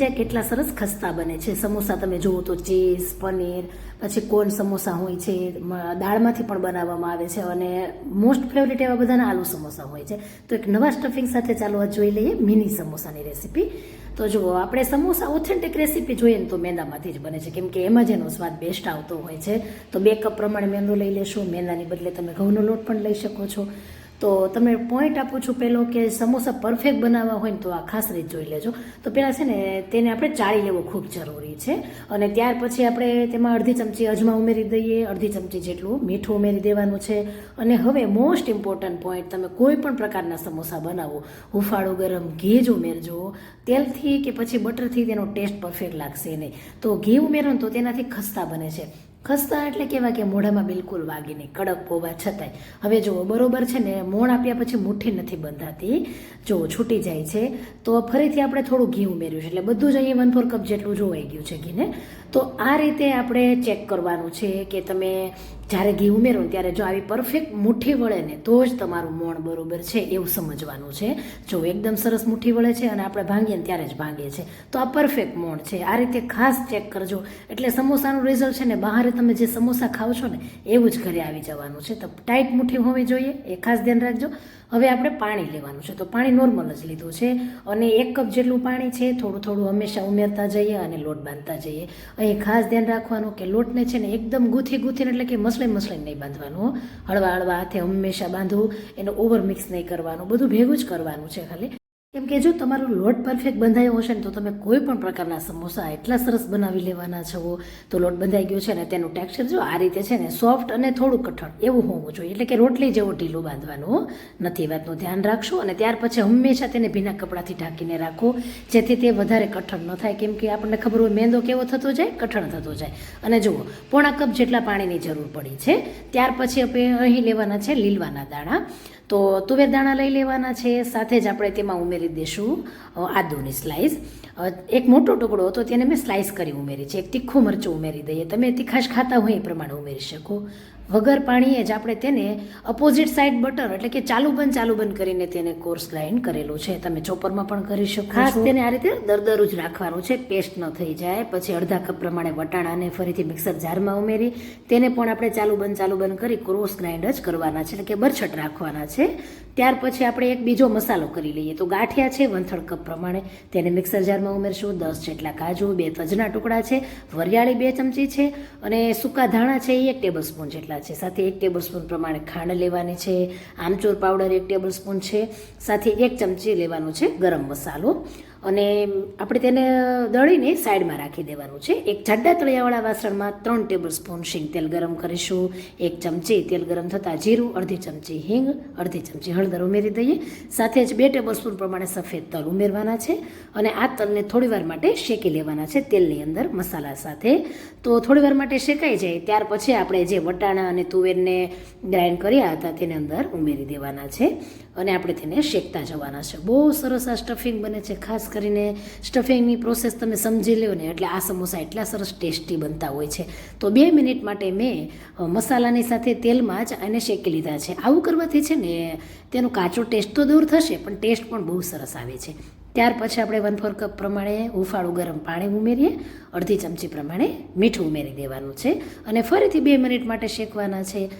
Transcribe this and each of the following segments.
જાય કેટલા સરસ ખસ્તા બને છે. સમોસા તમે જુઓ તો ચીઝ, પનીર, પછી કોન સમોસા હોય છે દાળમાંથી પણ બનાવવામાં આવે છે અને મોસ્ટ ફેવરિટ એવા બધાના આલુ સમોસા હોય છે. તો એક નવા સ્ટફિંગ સાથે ચાલો જોઈ લઈએ મિની સમોસાની રેસીપી. તો જુઓ, આપણે સમોસા ઓથેન્ટિક રેસીપી જોઈએ ને તો મેંદામાંથી જ બને છે. કેમ કે એમાં જ એનો સ્વાદ બેસ્ટ આવતો હોય છે. તો બે કપ પ્રમાણે મેંદો લઈ લેશો. મેંદાની બદલે તમે ઘઉંનો લોટ પણ લઈ શકો છો. તો તમે પોઈન્ટ આપું છું પહેલો કે સમોસા પરફેક્ટ બનાવવા હોય ને તો આ ખાસ રીત જોઈ લેજો. તો પહેલાં છે ને તેને આપણે ચાળી લેવો ખૂબ જરૂરી છે. અને ત્યાર પછી આપણે તેમાં અડધી ચમચી અજમા ઉમેરી દઈએ, અડધી ચમચી જેટલું મીઠું ઉમેરી દેવાનું છે. અને હવે મોસ્ટ ઇમ્પોર્ટન્ટ પોઈન્ટ તમે કોઈ પણ પ્રકારના સમોસા બનાવો, હુંફાળું, ગરમ ઘી જ ઉમેરજો. તેલથી કે પછી બટરથી તેનો ટેસ્ટ પરફેક્ટ લાગશે નહીં. તો ઘી ઉમેરો તો તેનાથી ખસ્તા બને છે. ખસ્તા એટલે કેવા કે મોઢામાં બિલકુલ વાગે નહીં, કડક હોવા છતાંય. હવે જુઓ, બરોબર છે ને, મોણ આપ્યા પછી મુઠ્ઠી નથી બંધાતી. જો છૂટી જાય છે. તો ફરીથી આપણે થોડું ઘી ઉમેર્યું છે. એટલે બધું જ અહીંયા વન ફોર કપ જેટલું જોવાઈ ગયું છે ઘીને. તો આ રીતે આપણે ચેક કરવાનું છે કે તમે જ્યારે ઘી ઉમેરો ત્યારે જો આવી પરફેક્ટ મુઠ્ઠી વળે ને, તો જ તમારું મોણ બરોબર છે એવું સમજવાનું છે. જો એકદમ સરસ મુઠ્ઠી વળે છે અને આપણે ભાંગીએ ને ત્યારે જ ભાંગીએ છીએ. તો આ પરફેક્ટ મોણ છે. આ રીતે ખાસ ચેક કરજો. એટલે સમોસાનું રિઝલ્ટ છે ને બહાર તમે જે સમોસા ખાવ છો ને, એવું જ ઘરે આવી જવાનું છે. તો ટાઈટ મુઠ્ઠી હોવી જોઈએ. એ ખાસ ધ્યાન રાખજો. હવે આપણે પાણી લેવાનું છે. તો પાણી નોર્મલ જ લીધું છે અને એક કપ જેટલું પાણી છે, થોડું થોડું હંમેશા ઉમેરતા જઈએ અને લોટ બાંધતા જઈએ. અહીં ખાસ ધ્યાન રાખવાનું કે લોટને છે ને એકદમ ગૂંથી ગૂંથીને એટલે કે મસલાઈ મસલાઈ નહીં બાંધવાનું હળવા હળવા હાથે હંમેશા બાંધવું, એને ઓવર મિક્સ નહીં કરવાનું, બધું ભેગું જ કરવાનું છે ખાલી. કેમ કે જો તમારો લોટ પરફેક્ટ બંધાયો હશે ને તો તમે કોઈ પણ પ્રકારના સમોસા એટલા સરસ બનાવી લેવાના છો, તો લોટ બંધાઈ ગયો છે ને તેનું ટેક્સચર જો આ રીતે છે ને સોફ્ટ અને થોડું કઠણ એવું હોવું જોઈએ. એટલે કે રોટલી જેવો ઢીલું બાંધવાનું નથી વાતનું ધ્યાન રાખશો અને ત્યાર પછી હંમેશા તેને ભીના કપડાથી ઢાંકીને રાખો, જેથી તે વધારે કઠણ ન થાય. કેમ કે આપણને ખબર હોય મેંદો કેવો થતો જાય? કઠણ થતો જાય. અને જુઓ, પોણા કપ જેટલા પાણીની જરૂર પડી છે. ત્યાર પછી આપણે અહીં લેવાના છે લીલવાના દાણા. તો તુવેર દાણા લઈ લેવાના છે. સાથે જ આપણે તેમાં ઉમેરી દઈશું આદુની સ્લાઇસ એક મોટો ટુકડો હતો તેને મેં સ્લાઇસ કરી ઉમેરી છે. એક તીખું મરચું ઉમેરી દઈએ. તમે તીખાશ ખાતા હોય એ પ્રમાણે ઉમેરી શકો. વગર પાણીએ જ આપણે તેને અપોઝિટ સાઈડ બટર એટલે કે ચાલુ બંધ ચાલુ બંધ કરીને તેને કોર્સ ગ્રાઇન્ડ કરેલું છે. તમે ચોપરમાં પણ કરી શકો ખાસ તેને આ રીતે દરદરું જ રાખવાનું છે. પેસ્ટ ન થઈ જાય. પછી અડધા કપ પ્રમાણે વટાણાને ફરીથી મિક્સર જારમાં ઉમેરી તેને પણ આપણે ચાલુ બંધ ચાલુ બંધ કરી ક્રોસ ગ્રાઇન્ડ જ કરવાના છે. એટલે કે બરછટ રાખવાના છે. ત્યાર પછી આપણે એક બીજો મસાલો કરી લઈએ. તો ગાંઠિયા છે વંથળ કપ પ્રમાણે. તેને મિક્સર જારમાં ઉમેરશું. દસ જેટલા કાજુ, બે તજના ટુકડા છે. વરિયાળી બે ચમચી છે. અને સૂકા ધાણા છે એ એક ટેબલ સ્પૂન જેટલા છે. સાથે એક ટેબલ સ્પૂન પ્રમાણે ખાંડ લેવાની છે. આમચૂર પાવડર એક ટેબલ સ્પૂન છે. સાથે એક ચમચી લેવાનું છે ગરમ મસાલો. અને આપણે તેને દળીને સાઈડમાં રાખી દેવાનું છે. એક જાડા તળિયાવાળા વાસણમાં ત્રણ ટેબલ સ્પૂન શીંગ તેલ ગરમ કરીશું. એક ચમચી તેલ ગરમ થતાં જીરું, અડધી ચમચી હિંગ, અડધી ચમચી હળદર ઉમેરી દઈએ. સાથે જ બે ટેબલ સ્પૂન પ્રમાણે સફેદ તલ ઉમેરવાના છે. અને આ તલને થોડીવાર માટે શેકી લેવાના છે તેલની અંદર મસાલા સાથે. તો થોડીવાર માટે શેકાઈ જાય. ત્યાર પછી આપણે જે વટાણા અને તુવેરને ગ્રાઇન્ડ કર્યા હતા તેને અંદર ઉમેરી દેવાના છે. અને આપણે તેને શેકતા જવાના છે. બહુ સરસ આ સ્ટફિંગ બને છે. ખાસ કરીને સ્ટફિંગની પ્રોસેસ તમે સમજી લો ને, એટલે આ સમોસા એટલા સરસ ટેસ્ટી બનતા હોય છે. તો બે મિનિટ માટે મેં મસાલાની સાથે તેલમાં જ એને શેકી લીધા છે. આવું કરવાથી છે ને, તેનો કાચો ટેસ્ટ તો દૂર થશે, પણ ટેસ્ટ પણ બહુ સરસ આવે છે. ત્યાર પછી આપણે વન ફોર કપ પ્રમાણે હુંફાળું ગરમ પાણી ઉમેરીએ. અડધી ચમચી પ્રમાણે મીઠું ઉમેરી દેવાનું છે. અને ફરીથી બે મિનિટ માટે શેકવાના છે.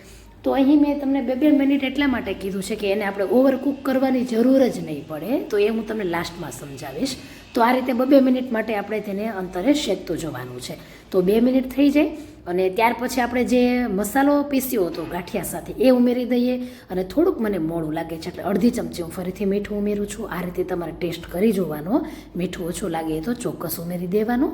તો અહીં મેં તમને બે બે મિનિટ એટલા માટે કીધું છે કે એને આપણે ઓવરકુક કરવાની જરૂર જ નહીં પડે. તો એ હું તમને લાસ્ટમાં સમજાવીશ. તો આ રીતે બબે મિનિટ માટે આપણે તેને અંતરે શેકતું જવાનું છે. તો બે મિનિટ થઈ જાય અને ત્યાર પછી આપણે જે મસાલો પીસ્યો હતો ગાંઠિયા સાથે એ ઉમેરી દઈએ અને થોડુંક મને મોડું લાગે છે એટલે અડધી ચમચી હું ફરીથી મીઠું ઉમેરું છું. આ રીતે તમારે ટેસ્ટ કરી જોવાનો. મીઠું ઓછું લાગે તો ચોક્કસ ઉમેરી દેવાનું.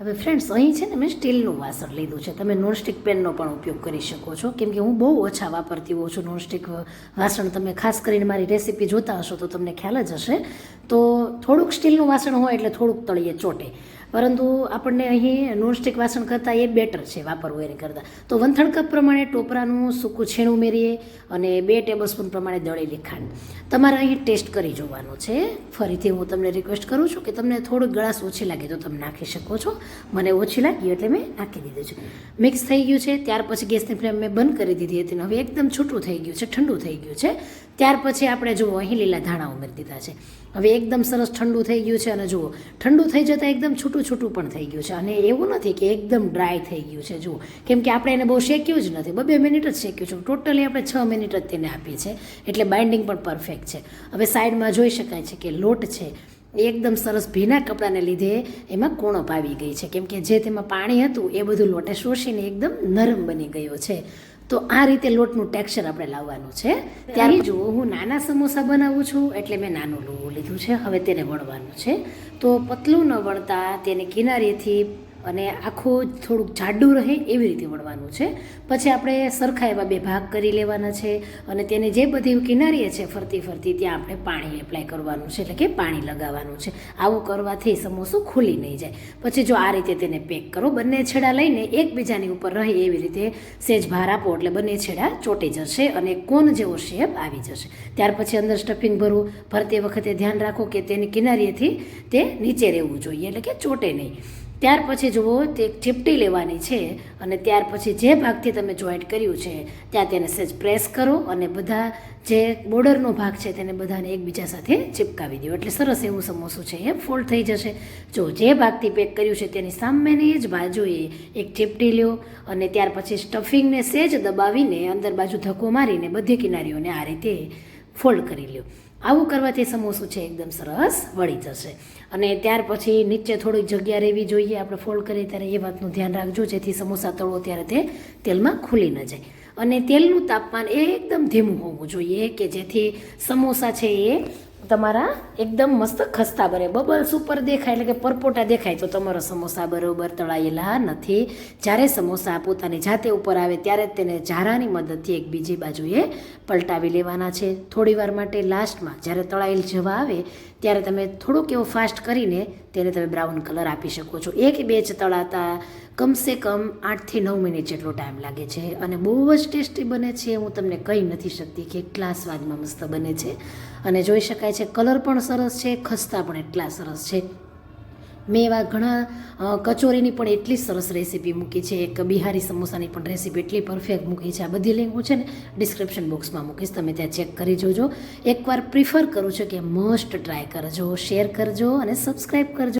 હવે ફ્રેન્ડ્સ અહીં છે ને મેં સ્ટીલનું વાસણ લીધું છે. તમે નોનસ્ટિક પેનનો પણ ઉપયોગ કરી શકો છો. કેમ કે હું બહુ ઓછા વાપરતી હોઉં છું નોનસ્ટિક વાસણ. તમે ખાસ કરીને મારી રેસીપી જોતા હશો તો તમને ખ્યાલ જ હશે. તો થોડુંક સ્ટીલનું વાસણ હોય એટલે થોડુંક તળીએ ચોટે. પરંતુ આપણને અહીં નોનસ્ટિક વાસણ કરતાં એ બેટર છે વાપરવું એની કરતાં. તો વંથણ કપ પ્રમાણે ટોપરાનું સૂકું છીણ ઉમેરીએ અને બે ટેબલસ્પૂન પ્રમાણે દળેલી ખાંડ. તમારે અહીં ટેસ્ટ કરી જોવાનું છે. ફરીથી હું તમને રિક્વેસ્ટ કરું છું કે તમને થોડું ગળાસ ઓછી લાગે તો તમે નાખી શકો છો. મને ઓછી લાગી એટલે મેં નાખી દીધું છે. મિક્સ થઈ ગયું છે. ત્યાર પછી ગેસની ફ્લેમ મેં બંધ કરી દીધી હતી હવે એકદમ છૂટું થઈ ગયું છે, ઠંડુ થઈ ગયું છે. ત્યાર પછી આપણે જુઓ, અહીં લીલા ધાણા ઉમેરી દીધા છે. હવે એકદમ સરસ ઠંડુ થઈ ગયું છે અને જુઓ, ઠંડુ થઈ જતાં એકદમ છૂટું છૂટું પણ થઈ ગયું છે. અને એવું નથી કે એકદમ ડ્રાય થઈ ગયું છે. જુઓ, કેમ કે આપણે એને બહુ શેક્યું જ નથી. બબે મિનિટ જ શેક્યું છે. ટોટલી આપણે છ મિનિટ જ તેને આપી છે એટલે બાઇન્ડિંગ પણ પરફેક્ટ છે. હવે સાઈડમાં જોઈ શકાય છે કે લોટ છે એકદમ સરસ ભીના કપડાને લીધે એમાં કોણપ આવી ગઈ છે. કેમ કે જે તેમાં પાણી હતું એ બધું લોટે શોષીને એકદમ નરમ બની ગયો છે. તો આ રીતે લોટનું ટેક્સચર આપણે લાવવાનું છે. ત્યારે જુઓ હું નાના સમોસા બનાવું છું, એટલે મેં નાનું લોવું લીધું છે, હવે તેને વણવાનું છે. તો પતલું ન વણતા તેને કિનારીએથી અને આખું થોડુંક જાડું રહે એવી રીતે વણવાનું છે. પછી આપણે સરખા એવા બે ભાગ કરી લેવાના છે અને તેને જે બધી કિનારીએ છે ફરતી ફરતી ત્યાં આપણે પાણી એપ્લાય કરવાનું છે એટલે કે પાણી લગાવવાનું છે. આવું કરવાથી સમોસું ખુલી નહીં જાય. પછી જો આ રીતે તેને પેક કરો, બંને છેડા લઈને એકબીજાની ઉપર રહે એવી રીતે સેજ ભાર આપો એટલે બંને છેડા ચોંટી જશે અને કોન જેવો શેપ આવી જશે. ત્યાર પછી અંદર સ્ટફિંગ ભરવું. ભરતી વખતે ધ્યાન રાખો કે તેની કિનારીએથી તે નીચે રહેવું જોઈએ એટલે કે ચોટે નહીં. ત્યાર પછી જુઓ, તે ચીપટી લેવાની છે અને ત્યાર પછી જે ભાગથી તમે જોઈન્ટ કર્યું છે, ત્યાં તેને સહેજ પ્રેસ કરો અને બધા જે બોર્ડરનો ભાગ છે, તેને બધાને એકબીજા સાથે ચિપકાવી દો. એટલે સરસ એવું સમોસું છે એ ફોલ્ડ થઈ જશે. જો જે ભાગથી પેક કર્યું છે, તેની સામેની જ બાજુએ એક ચીપટી લ્યો અને ત્યાર પછી સ્ટફિંગને સહેજ દબાવીને અંદર બાજુ ધક્કો મારીને બધી કિનારીઓને આ રીતે ફોલ્ડ કરી લ્યો. આવું કરવાથી સમોસું છે? એકદમ સરસ વળી જશે. અને ત્યાર પછી નીચે થોડીક જગ્યા રહેવી જોઈએ. આપણે ફોલ્ડ કરીએ ત્યારે એ વાતનું ધ્યાન રાખજો, જેથી સમોસા તળો ત્યારે તે તેલમાં ખુલી ન જાય. અને તેલનું તાપમાન એકદમ ધીમું હોવું જોઈએ, કે જેથી સમોસા છે એ તમારા એકદમ મસ્ત ખસ્તા બને. બબલ્સ ઉપર દેખાય એટલે કે પરપોટા દેખાય તો તમારો સમોસા બરોબર તળાયેલા નથી. જ્યારે સમોસા પોતાની જાતે ઉપર આવે ત્યારે તેને ઝારાની મદદથી એક બીજી બાજુએ પલટાવી લેવાના છે. થોડી વાર માટે લાસ્ટમાં જ્યારે તળાયેલ જવા આવે ત્યારે તમે થોડુંક એવો ફાસ્ટ કરીને તેને તમે બ્રાઉન કલર આપી શકો છો. એક બેચ તળાતા કમસે કમ આઠથી નવ મિનિટ જેટલો ટાઈમ લાગે છે અને બહુ જ ટેસ્ટી બને છે. હું તમને કહી નથી શકતી કે એટલા સ્વાદમાં મસ્ત બને છે. અને જોઈ શકાય છે. કલર પણ સરસ છે, ખસ્તા પણ એટલા સરસ છે. મેં એવા ઘણા કચોરીની પણ એટલી સરસ રેસીપી મૂકી છે. એક બિહારી સમોસાની પણ રેસીપી એટલી પરફેક્ટ મૂકી છે. આ બધી લિંક હું છે ને ડિસ્ક્રિપ્શન બોક્સમાં મૂકીશ. તમે ત્યાં ચેક કરી જોજો. એકવાર પ્રિફર કરું છું કે મસ્ટ ટ્રાય કરજો. શેર કરજો અને સબસ્ક્રાઈબ કરજો.